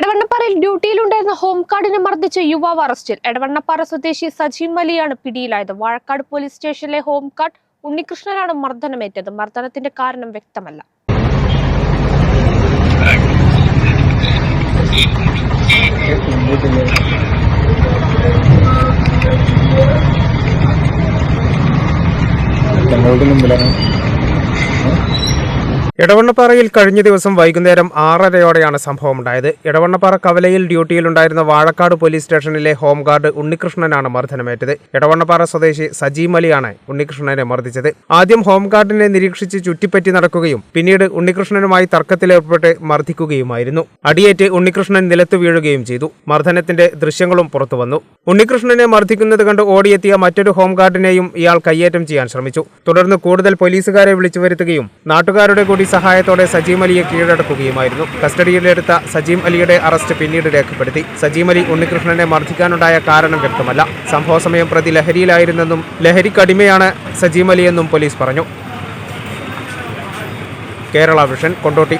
എടവണ്ണപ്പാറയിൽ ഡ്യൂട്ടിയിലുണ്ടായിരുന്ന home ഗാർഡിനെ മർദ്ദിച്ച യുവാവ് അറസ്റ്റിൽ. എടവണ്ണപ്പാറ സ്വദേശി സജീം അലിയാണ് പിടിയിലായത്. വാഴക്കാട് പോലീസ് സ്റ്റേഷനിലെ ഹോം ഗാർഡ് ഉണ്ണികൃഷ്ണനാണ് മർദ്ദനമേറ്റത്. മർദ്ദനത്തിന്റെ കാരണം വ്യക്തമല്ല. ഞങ്ങളുടെ മുമ്പിലാണ്. ഇടവണ്ണപ്പാറയിൽ കഴിഞ്ഞ ദിവസം വൈകുന്നേരം ആറരയോടെയാണ് സംഭവമുണ്ടായത്. ഇടവണ്ണപ്പാറ കവലയിൽ ഡ്യൂട്ടിയിലുണ്ടായിരുന്ന വാഴക്കാട് പോലീസ് സ്റ്റേഷനിലെ ഹോംഗാർഡ് ഉണ്ണികൃഷ്ണനാണ് മർദ്ദനമേറ്റത്. ഇടവണ്ണപ്പാറ സ്വദേശി സജീം അലിയാണ് ഉണ്ണികൃഷ്ണനെ മർദ്ദിച്ചത്. ആദ്യം ഹോംഗാർഡിനെ നിരീക്ഷിച്ച് ചുറ്റിപ്പറ്റി നടക്കുകയും പിന്നീട് ഉണ്ണികൃഷ്ണനുമായി തർക്കത്തിലേർപ്പെട്ട് മർദ്ദിക്കുകയുമായിരുന്നു. അടിയേറ്റ് ഉണ്ണികൃഷ്ണൻ നിലത്തു വീഴുകയും ചെയ്തു. മർദ്ദനത്തിന്റെ ദൃശ്യങ്ങളും പുറത്തുവന്നു. ഉണ്ണികൃഷ്ണനെ മർദ്ദിക്കുന്നത് കണ്ട് ഓടിയെത്തിയ മറ്റൊരു ഹോംഗാർഡിനെയും ഇയാൾ കയ്യേറ്റം ചെയ്യാൻ ശ്രമിച്ചു. തുടർന്ന് കൂടുതൽ പോലീസുകാരെ വിളിച്ചു വരുത്തുകയും നാട്ടുകാരുടെ കൂടി സഹായത്തോടെ സജീം അലിയെ കീഴടക്കുകയുമായിരുന്നു. കസ്റ്റഡിയിലെടുത്ത സജീം അലിയുടെ അറസ്റ്റ് പിന്നീട് രേഖപ്പെടുത്തി. സജീം അലി ഉണ്ണികൃഷ്ണനെ മർദ്ദിക്കാനുണ്ടായ കാരണം വ്യക്തമല്ല. സംഭവ സമയം പ്രതി ലഹരിയിലായിരുന്നെന്നും ലഹരിക്കടിമയാണ് സജീം അലിയെന്നും പോലീസ് പറഞ്ഞു. കേരള വിഷൻ കൊണ്ടോട്ടി.